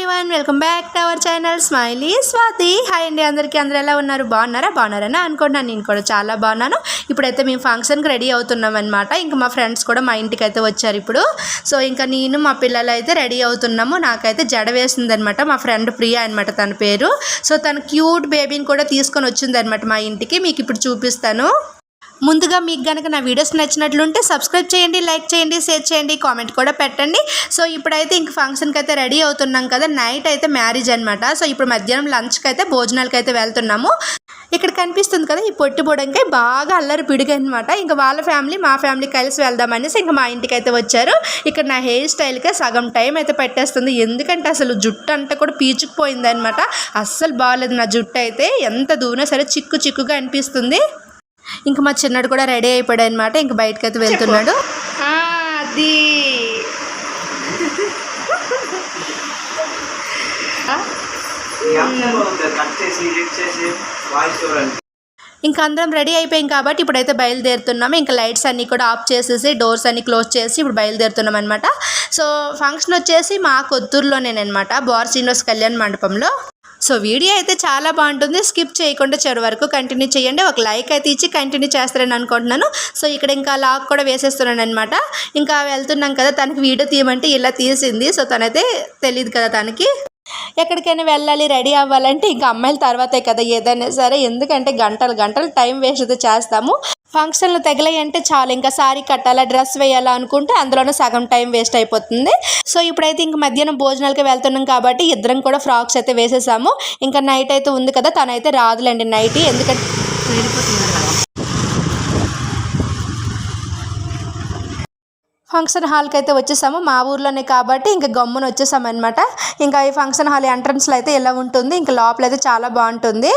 Everyone welcome back to our channel smiley Swathi hi అండి అందరికీ అందరూ ఎలా ఉన్నారు? బాగున్నారా? బాగున్నారని అనుకుంటున్నాను. నేను కూడా చాలా బాగున్నాను. ఇప్పుడైతే మేము ఫంక్షన్కి రెడీ అవుతున్నాం అనమాట ఇంకా మా ఫ్రెండ్స్ కూడా మా ఇంటికి అయితే వచ్చారు ఇప్పుడు. సో ఇంకా నేను మా పిల్లలు అయితే రెడీ అవుతున్నాము. నాకైతే జడ వేసిందనమాట మా ఫ్రెండ్ ప్రియా అనమాట తన పేరు. సో తన క్యూట్ బేబీని కూడా తీసుకొని వచ్చిందనమాట మా ఇంటికి. మీకు ఇప్పుడు చూపిస్తాను. ముందుగా మీకు కనుక నా వీడియోస్ నచ్చినట్లుంటే సబ్స్క్రైబ్ చేయండి లైక్ చేయండి షేర్ చేయండి కామెంట్ కూడా పెట్టండి. సో ఇప్పుడైతే ఇంక ఫంక్షన్కి అయితే రెడీ అవుతున్నాం కదా నైట్ అయితే మ్యారేజ్ అనమాట సో ఇప్పుడు మధ్యాహ్నం లంచ్కి అయితే భోజనాలకి అయితే వెళ్తున్నాము. ఇక్కడ కనిపిస్తుంది కదా ఈ పొట్టి బొడంకాయ బాగా అల్లరి పిడిగా అనమాట ఇంకా వాళ్ళ ఫ్యామిలీ మా ఫ్యామిలీ కలిసి వెళ్దామనేసి ఇంకా మా ఇంటికి అయితే వచ్చారు. ఇక్కడ నా హెయిర్ స్టైల్కే సగం టైం అయితే పెట్టేస్తుంది. ఎందుకంటే అసలు జుట్టు అంతా కూడా పీచుకుపోయింది అనమాట అస్సలు బాగాలేదు నా జుట్టు అయితే. ఎంత దూరం సరే చిక్కు చిక్కుగా అనిపిస్తుంది. ఇంకా మా చిన్నడు కూడా రెడీ అయిపోయాడు అనమాట ఇంక బయటకు అయితే వెళ్తున్నాడు. అది. కట్ చేసి ఎడిట్ చేసి వాయిస్ ఓవర్ అని ఇంకా అందరం రెడీ అయిపోయాం కాబట్టి ఇప్పుడైతే బయలుదేరుతున్నాము ఇంకా లైట్స్ అన్నీ కూడా ఆఫ్ చేసేసి డోర్స్ అన్ని క్లోజ్ చేసి ఇప్పుడు బయలుదేరుతున్నాం అనమాట సో ఫంక్షన్ వచ్చేసి మా కొత్తూరులోనేనమాట బోర్ శ్రీనివాస్ కళ్యాణ్ మండపంలో. సో వీడియో అయితే చాలా బాగుంటుంది. స్కిప్ చేయకుండా చివరి వరకు కంటిన్యూ చేయండి. ఒక లైక్ అయితే ఇచ్చి కంటిన్యూ చేస్తారని అనుకుంటున్నాను. సో ఇక్కడ ఇంకా లాక్ కూడా వేసేస్తున్నాను అనమాట ఇంకా వెళ్తున్నాం కదా తనకి వీడియో తీయమంటే ఇలా తీసింది. సో తనైతే తెలియదు కదా తనకి. ఎక్కడికైనా వెళ్ళాలి రెడీ అవ్వాలంటే ఇంకా అమ్మాయిల తర్వాతే కదా ఏదైనా సరే. ఎందుకంటే గంటలు గంటలు టైం వేస్ట్ అయితే చేస్తాము. ఫంక్షన్లు తగిలాయంటే చాలు. ఇంకా సారీ కట్టాలా డ్రెస్ వేయాలా అనుకుంటే అందులోనే సగం టైం వేస్ట్ అయిపోతుంది. సో ఇప్పుడైతే ఇంక మధ్యాహ్నం భోజనాలకి వెళ్తున్నాం కాబట్టి ఇద్దరం కూడా ఫ్రాక్స్ అయితే వేసేసాము. ఇంకా నైట్ అయితే ఉంది కదా తనైతే రాదులేండి నైట్. ఎందుకంటే ఫంక్షన్ హాల్కి అయితే వచ్చేసాము మా ఊర్లోనే కాబట్టి ఇంకా గమ్మున వచ్చేసాము అనమాట ఇంకా ఈ ఫంక్షన్ హాల్ ఎంట్రన్స్లో అయితే ఇలా ఉంటుంది ఇంకా లోపల అయితే చాలా బాగుంటుంది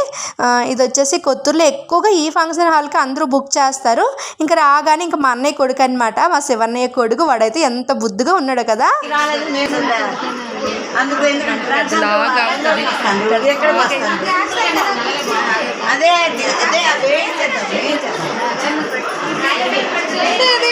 ఇది వచ్చేసి కొత్తూరులో ఎక్కువగా ఈ ఫంక్షన్ హాల్కి అందరూ బుక్ చేస్తారు ఇంకా రాగానే ఇంకా మా అన్నయ్య కొడుకు అనమాట మా శివన్నయ్య కొడుకు వాడైతే ఎంత బుద్ధిగా ఉన్నాడు కదా అది అదే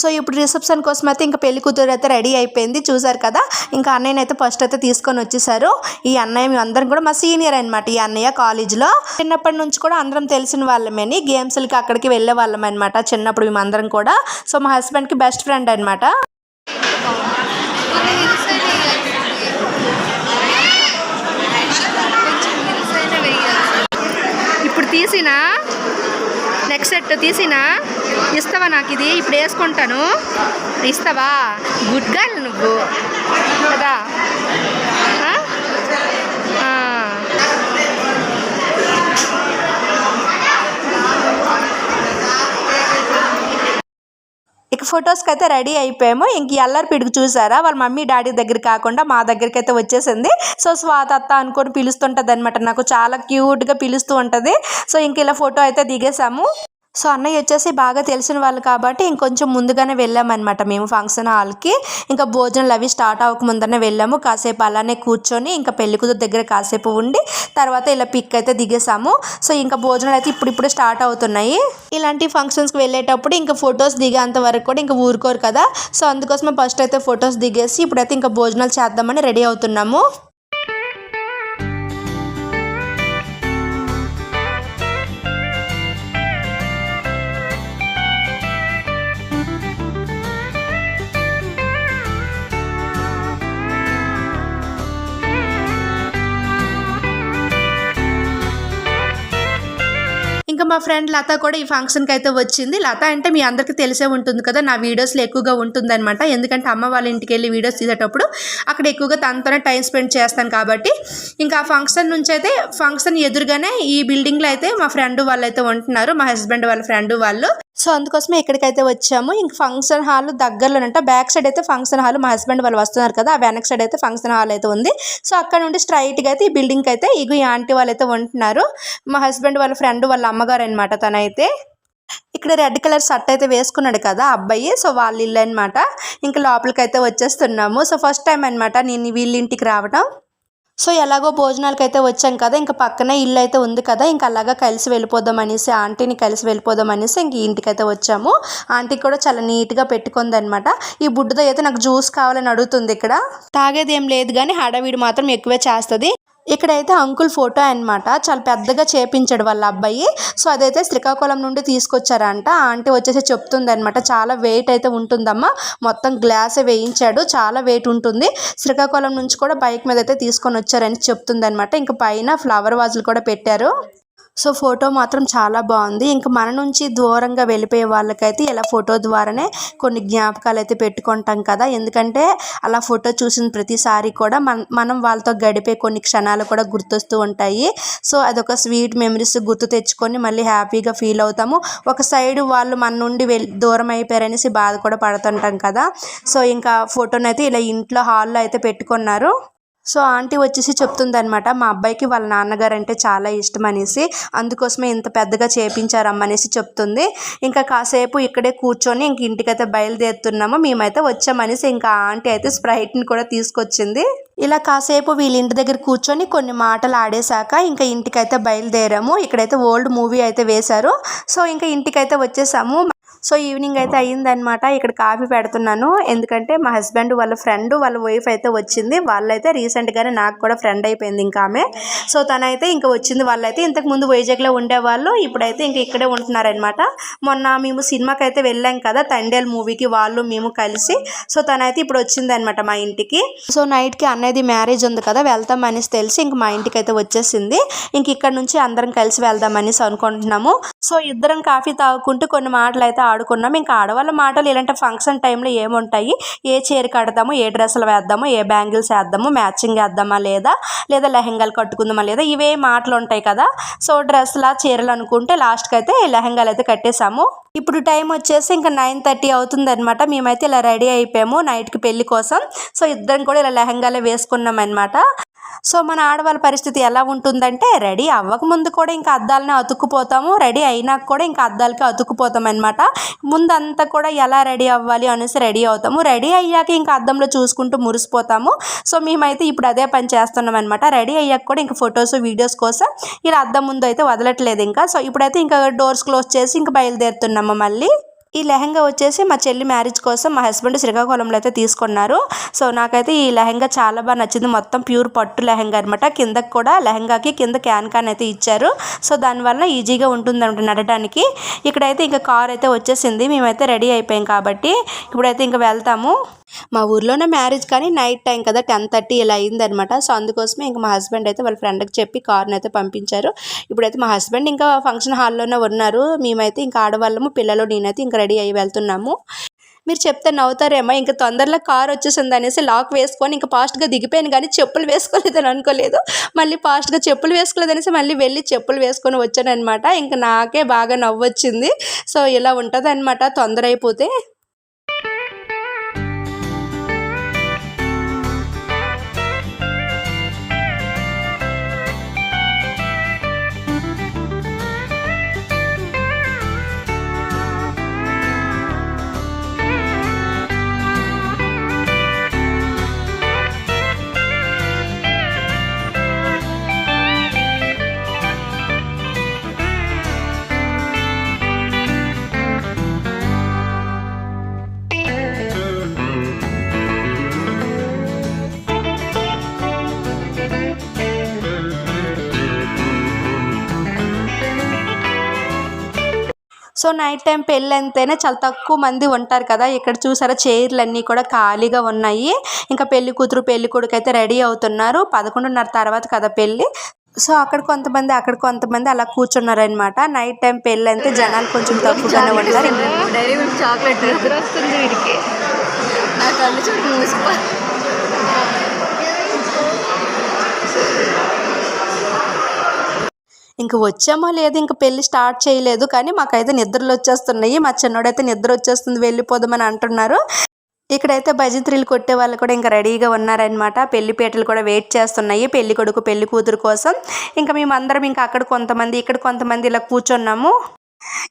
సో ఇప్పుడు రిసెప్షన్ కోసం అయితే ఇంకా పెళ్ళి కూతురు అయితే రెడీ అయిపోయింది. చూసారు కదా? ఇంకా అన్నయ్యని అయితే ఫస్ట్ అయితే తీసుకొని వచ్చేసారు. ఈ అన్నయ్య మేము అందరం కూడా మా సీనియర్ అనమాట ఈ అన్నయ్య కాలేజ్లో చిన్నప్పటి నుంచి కూడా అందరం తెలిసిన వాళ్ళమేని. గేమ్స్లకి అక్కడికి వెళ్ళే వాళ్ళం అనమాట చిన్నప్పుడు మేము అందరం కూడా. సో మా హస్బెండ్కి బెస్ట్ ఫ్రెండ్ అనమాట ఇప్పుడు తీసినా? నెక్స్ట్ సెట్ తీసినా ఇస్తావా నాకు ఇది? ఇప్పుడు వేసుకుంటాను. ఇస్తావా? గుడ్ గర్ల్ నువ్వు. కదా? ఫొటోస్కి అయితే రెడీ అయిపోయాము. ఇంక ఈ పిడికి చూసారా? వాళ్ళ మమ్మీ డాడీ దగ్గర కాకుండా మా దగ్గరికి అయితే వచ్చేసింది. సో స్వాతత్త అనుకొని పిలుస్తుంటుంది అనమాట నాకు చాలా క్యూట్గా పిలుస్తూ ఉంటుంది. సో ఇంక ఇలా ఫోటో అయితే దిగేసాము సో అన్నయ్య వచ్చేసి బాగా తెలిసిన వాళ్ళు కాబట్టి ఇంకొంచెం ముందుగానే వెళ్ళామన్నమాట. మేము ఫంక్షన్ హాల్కి ఇంకా భోజనాలు అవి స్టార్ట్ అవ్వకముందనే వెళ్ళాము. కాసేపు అలానే కూర్చొని ఇంకా పెళ్ళికూతురు దగ్గర కాసేపు ఉండి తర్వాత ఇలా పిక్ అయితే దిగేసాము సో ఇంకా భోజనాలు అయితే ఇప్పుడిప్పుడు స్టార్ట్ అవుతున్నాయి. ఇలాంటి ఫంక్షన్స్కి వెళ్ళేటప్పుడు ఇంకా ఫొటోస్ దిగేంత వరకు కూడా ఇంకా ఊరుకోరు కదా. సో అందుకోసమే ఫస్ట్ అయితే ఫొటోస్ దిగేసి ఇప్పుడైతే ఇంకా భోజనాలు చేద్దామని రెడీ అవుతున్నాము. మా ఫ్రెండ్ లత కూడా ఈ ఫంక్షన్కి అయితే వచ్చింది. లత అంటే మీ అందరికీ తెలిసే ఉంటుంది కదా నా వీడియోస్లో ఎక్కువగా ఉంటుందన్నమాట. ఎందుకంటే అమ్మ వాళ్ళ ఇంటికి వెళ్ళి వీడియోస్ తీసేటప్పుడు అక్కడ ఎక్కువగా తనతోనే టైం స్పెండ్ చేస్తాను కాబట్టి. ఇంకా ఆ ఫంక్షన్ నుంచి అయితే ఫంక్షన్ ఎదురుగానే ఈ బిల్డింగ్లో అయితే మా ఫ్రెండ్ వాళ్ళు అయితే ఉంటున్నారు. మా హస్బెండ్ వాళ్ళ ఫ్రెండ్ వాళ్ళు. సో అందుకోసమే ఇక్కడికైతే వచ్చాము. ఇంక ఫంక్షన్ హాల్ దగ్గరలోనంట. బ్యాక్ సైడ్ అయితే ఫంక్షన్ హాల్ మా హస్బెండ్ వాళ్ళు వస్తున్నారు కదా ఆ వెనక్ సైడ్ అయితే ఫంక్షన్ హాల్ అయితే ఉంది. సో అక్కడ నుండి స్ట్రైట్గా అయితే ఈ బిల్డింగ్కి అయితే ఇగు ఈ ఆంటీ వాళ్ళు అయితే ఉంటున్నారు. మా హస్బెండ్ వాళ్ళ ఫ్రెండ్ వాళ్ళ అమ్మగారు అనమాట తనైతే. ఇక్కడ రెడ్ కలర్ షర్ట్ అయితే వేసుకున్నాడు కదా ఆ అబ్బాయి. సో వాళ్ళ ఇల్లు అనమాట ఇంకా లోపలికి అయితే వచ్చేస్తున్నాము. సో ఫస్ట్ టైం అనమాట నేను వీళ్ళ ఇంటికి రావడం సో ఎలాగో భోజనాలకు అయితే వచ్చాం కదా ఇంకా పక్కనే ఇల్లు అయితే ఉంది కదా ఇంకా అలాగా కలిసి వెళ్ళిపోదాం అనేసి ఆంటీని కలిసి వెళ్ళిపోదాం అనేసి ఇంక ఇంటికైతే వచ్చాము. ఆంటీ కూడా చాలా నీట్గా పెట్టుకుంది అనమాట ఈ బుడ్డతో అయితే నాకు జ్యూస్ కావాలని అడుగుతుంది ఇక్కడ. తాగేది ఏం లేదు కానీ హడావిడి మాత్రం ఎక్కువే చేస్తుంది. ఇక్కడైతే అంకుల్ ఫోటో అన్నమాట. చాలా పెద్దగా చేపించాడు వాళ్ళ అబ్బాయి. సో అదైతే శ్రీకాకుళం నుండి తీసుకొచ్చారంట. ఆంటీ వచ్చేసి చెప్తుంది అనమాట చాలా వెయిట్ అయితే ఉంటుందమ్మా. మొత్తం గ్లాస్ వేయించాడు. చాలా వెయిట్ ఉంటుంది. శ్రీకాకుళం నుంచి కూడా బైక్ మీద అయితే తీసుకొని వచ్చారని చెప్తుంది అనమాట ఇంకా పైన ఫ్లవర్ వాజులు కూడా పెట్టారు. సో ఫోటో మాత్రం చాలా బాగుంది. ఇంకా మన నుంచి దూరంగా వెళ్ళిపోయే వాళ్ళకైతే ఇలా ఫోటో ద్వారానే కొన్ని జ్ఞాపకాలు అయితే పెట్టుకుంటాం కదా. ఎందుకంటే అలా ఫోటో చూసిన ప్రతిసారి కూడా మన మనం వాళ్ళతో గడిపే కొన్ని క్షణాలు కూడా గుర్తొస్తూ ఉంటాయి. సో అదొక స్వీట్ మెమరీస్ గుర్తు తెచ్చుకొని మళ్ళీ హ్యాపీగా ఫీల్ అవుతాము. ఒక సైడ్ వాళ్ళు మన నుండి వెళ్ళి దూరం అయిపోయారనేసి బాధ కూడా పడుతుంటాం కదా. సో ఇంకా ఫోటోనైతే ఇలా ఇంట్లో హాల్లో అయితే పెట్టుకున్నారు. సో ఆంటీ వచ్చేసి చెప్తుంది అనమాట మా అబ్బాయికి వాళ్ళ నాన్నగారు అంటే చాలా ఇష్టం అనేసి అందుకోసమే ఇంత పెద్దగా చేపించారమ్మనేసి చెప్తుంది. ఇంకా కాసేపు ఇక్కడే కూర్చొని ఇంక ఇంటికైతే బయలుదేరుతున్నాము మేమైతే వచ్చామనేసి ఇంకా ఆంటీ అయితే స్ప్రైట్ని కూడా తీసుకొచ్చింది. ఇలా కాసేపు వీళ్ళ ఇంటి దగ్గర కూర్చొని కొన్ని మాటలు ఆడేశాక ఇంకా ఇంటికైతే బయలుదేరాము. ఇక్కడైతే ఓల్డ్ మూవీ అయితే వేశారు. సో ఇంకా ఇంటికైతే వచ్చేసాము. సో ఈవినింగ్ అయితే అయ్యిందనమాట ఇక్కడ కాఫీ పెడుతున్నాను. ఎందుకంటే మా హస్బెండ్ వాళ్ళ ఫ్రెండ్ వాళ్ళ వైఫ్ అయితే వచ్చింది. వాళ్ళైతే రీసెంట్గానే నాకు కూడా ఫ్రెండ్ అయిపోయింది ఇంకా ఆమె. సో తనైతే ఇంకా వచ్చింది. వాళ్ళైతే ఇంతకు ముందు వైజాగ్లో ఉండేవాళ్ళు. ఇప్పుడైతే ఇంకా ఇక్కడే ఉంటున్నారనమాట మొన్న మేము సినిమాకి అయితే వెళ్ళాం కదా తండేల్ మూవీకి వాళ్ళు మేము కలిసి. సో తనైతే ఇప్పుడు వచ్చింది అనమాట మా ఇంటికి. సో నైట్కి అన్నది మ్యారేజ్ ఉంది కదా వెళ్తాం అనేసి తెలిసి ఇంక మా ఇంటికి అయితే వచ్చేసింది. ఇంక ఇక్కడ నుంచి అందరం కలిసి వెళ్దాం అనేసి అనుకుంటున్నాము. సో ఇద్దరం కాఫీ తాగుకుంటూ కొన్ని మాటలు అయితే ఆడుకున్నాం. ఇంకా ఆడవాళ్ళ మాటలు ఇలాంటి ఫంక్షన్ టైంలో ఏముంటాయి? ఏ చీర కడదాము ఏ డ్రెస్సులు వేద్దాము ఏ బ్యాంగిల్స్ వేద్దాము మ్యాచింగ్ వేద్దామా లేదా? లేదా లెహెంగాలు కట్టుకుందామా లేదా? ఇవే మాటలు ఉంటాయి కదా. సో డ్రెస్లా చీరలు అనుకుంటే లాస్ట్కి అయితే లెహెంగాలు అయితే కట్టేసాము ఇప్పుడు టైం వచ్చేసి ఇంకా నైన్ థర్టీ అవుతుంది అనమాట మేమైతే ఇలా రెడీ అయిపోయాము నైట్కి పెళ్ళి కోసం. సో ఇద్దరం కూడా ఇలా లెహంగాలే వేసుకున్నాం అనమాట సో మన ఆడవాళ్ళ పరిస్థితి ఎలా ఉంటుందంటే రెడీ అవ్వక ముందు కూడా ఇంకా అద్దాలనే అతుక్కుపోతాము రెడీ అయినాక కూడా ఇంకా అద్దాలకి అతుక్కుపోతాం అనమాట ముందంతా కూడా ఎలా రెడీ అవ్వాలి అనేసి రెడీ అవుతాము. రెడీ అయ్యాక ఇంకా అద్దంలో చూసుకుంటూ మురిసిపోతాము. సో మేమైతే ఇప్పుడు అదే పని చేస్తున్నాం అనమాట రెడీ అయ్యాక కూడా ఇంకా ఫొటోస్ వీడియోస్ కోసం ఇలా అద్దం ముందు అయితే వదలట్లేదు ఇంకా. సో ఇప్పుడైతే ఇంకా డోర్స్ క్లోజ్ చేసి ఇంకా బయలుదేరుతున్నాము మళ్ళీ. ఈ లెహంగా వచ్చేసి మా చెల్లి మ్యారేజ్ కోసం మా హస్బెండ్ శ్రీకాకుళంలో అయితే తీసుకున్నారు. సో నాకైతే ఈ లెహంగా చాలా బాగా నచ్చింది. మొత్తం ప్యూర్ పట్టు లెహంగా అనమాట కిందకి కూడా లెహంగాకి కింద క్యాన్ క్యాన్ అయితే ఇచ్చారు. సో దానివల్ల ఈజీగా ఉంటుంది అనమాట నడటానికి. ఇక్కడైతే ఇంకా కార్ అయితే వచ్చేసింది. మేమైతే రెడీ అయిపోయాం కాబట్టి ఇప్పుడైతే ఇంకా వెళ్తాము. మా ఊర్లోనే మ్యారేజ్ కానీ నైట్ టైం కదా టెన్ థర్టీ ఇలా అయిందనమాట. సో అందుకోసమే ఇంకా మా హస్బెండ్ అయితే వాళ్ళ ఫ్రెండ్కి చెప్పి కార్ని అయితే పంపించారు. ఇప్పుడైతే మా హస్బెండ్ ఇంకా ఫంక్షన్ హాల్లోనే ఉన్నారు. మేమైతే ఇంకా ఆడవాళ్ళము పిల్లలు నేనైతే ఇంకా రెడీ అయ్యి వెళ్తున్నాము. మీరు చెప్తే నవ్వుతారేమో ఇంకా తొందరలో కార్ వచ్చేసింది అనేసి లాక్ వేసుకొని ఇంకా ఫాస్ట్గా దిగిపోయాను కానీ చెప్పులు వేసుకోలేదని అనుకోలేదు. మళ్ళీ ఫాస్ట్గా చెప్పులు వేసుకోలేదు అనేసి మళ్ళీ వెళ్ళి చెప్పులు వేసుకొని వచ్చాను అనమాట ఇంకా నాకే బాగా నవ్వు వచ్చింది సో ఇలా ఉంటుంది అనమాట తొందర అయిపోతే. సో నైట్ టైం పెళ్ళి అంటేనే చాలా తక్కువ మంది ఉంటారు కదా. ఇక్కడ చూసారా చైర్లు అన్నీ కూడా ఖాళీగా ఉన్నాయి. ఇంకా పెళ్ళి కూతురు పెళ్ళి కొడుకు అయితే రెడీ అవుతున్నారు. పదకొండున్నర తర్వాత కదా పెళ్ళి. సో అక్కడ కొంతమంది అక్కడ కొంతమంది అలా కూర్చున్నారనమాట నైట్ టైం పెళ్ళి అంటే జనాలు కొంచెం తక్కువగానే ఉంటారు. డైరీ చాక్లెట్ ఇంక వచ్చామో లేదు ఇంక పెళ్ళి స్టార్ట్ చేయలేదు కానీ మాకైతే నిద్రలు వచ్చేస్తున్నాయి. మా చిన్నోడైతే నిద్ర వచ్చేస్తుంది వెళ్ళిపోదామని అంటున్నారు. ఇక్కడైతే భజంత్రీలు కొట్టే వాళ్ళు కూడా ఇంకా రెడీగా ఉన్నారనమాట పెళ్ళి పీటలు కూడా వెయిట్ చేస్తున్నాయి పెళ్ళి కొడుకు పెళ్ళి కూతురు కోసం. ఇంకా మేమందరం ఇంకా అక్కడ కొంతమంది ఇక్కడ కొంతమంది ఇలా కూర్చున్నాము.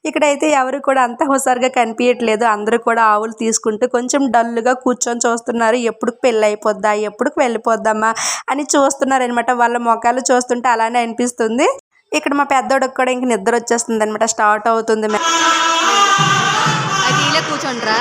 ఇక్కడైతే ఎవరు కూడా అంత హుషారుగా కనిపించట్లేదు అందరూ కూడా ఆవులు తీసుకుంటూ కొంచెం డల్గా కూర్చొని చూస్తున్నారు. ఎప్పుడు పెళ్ళి అయిపోద్దా ఎప్పుడు వెళ్ళిపోద్దామా అని చూస్తున్నారనమాట వాళ్ళ మొఖాలు చూస్తుంటే అలానే అనిపిస్తుంది. ఇక్కడ మా పెద్దోడికి కూడా ఇంక నిద్ర వచ్చేస్తుంది అనమాట స్టార్ట్ అవుతుంది కూర్చోండ్రా.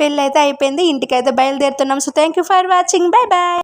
పెళ్ళి అయితే అయిపోయింది ఇంటికైతే బయలుదేరుతున్నాం. So thank you for watching bye bye